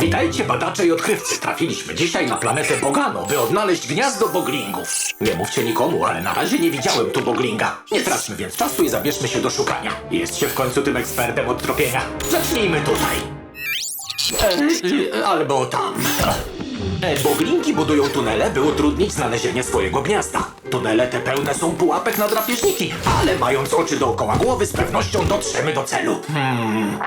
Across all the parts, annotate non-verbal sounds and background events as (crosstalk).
Witajcie badacze i odkrywcy. Trafiliśmy dzisiaj na planetę Bogano, by odnaleźć gniazdo boglingów. Nie mówcie nikomu, ale na razie nie widziałem tu boglinga. Nie traćmy więc czasu i zabierzmy się do szukania. Jest się w końcu tym ekspertem od tropienia. Zacznijmy tutaj. E, e, albo tam. E, Boglinki budują tunele, by utrudnić znalezienie swojego gniazda. Tunele te pełne są pułapek na drapieżniki, ale mając oczy dookoła głowy, z pewnością dotrzemy do celu. Hmm.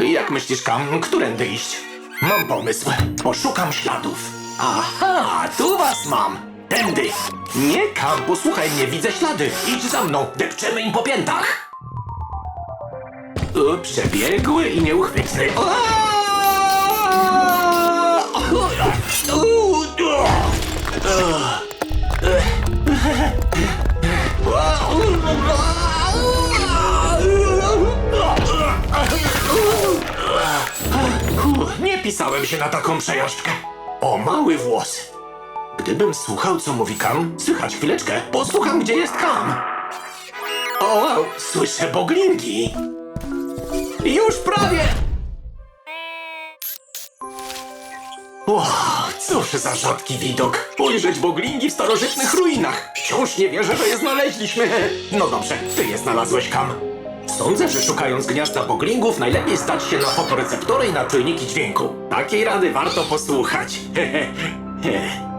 Jak myślisz, Kam, którędy iść? Mam pomysł. Poszukam śladów. Aha, tu was mam. Tędy. Nie, Kam, posłuchaj mnie, widzę ślady. Idź za mną, depczemy im po piętach. Przebiegły i nieuchwytny. Nie pisałem się na taką przejażdżkę. O mały włos. Gdybym słuchał, co mówi Kam, słychać chwileczkę, posłucham, gdzie jest Kam. O, słyszę boglingi. Już prawie! O, cóż za rzadki widok. Ujrzeć boglingi w starożytnych ruinach. Wciąż nie wierzę, że je znaleźliśmy. No dobrze, ty je znalazłeś, Kam. Sądzę, że szukając gniazda boglingów najlepiej stać się na fotoreceptory i na czujniki dźwięku. Takiej rady warto posłuchać. (laughs)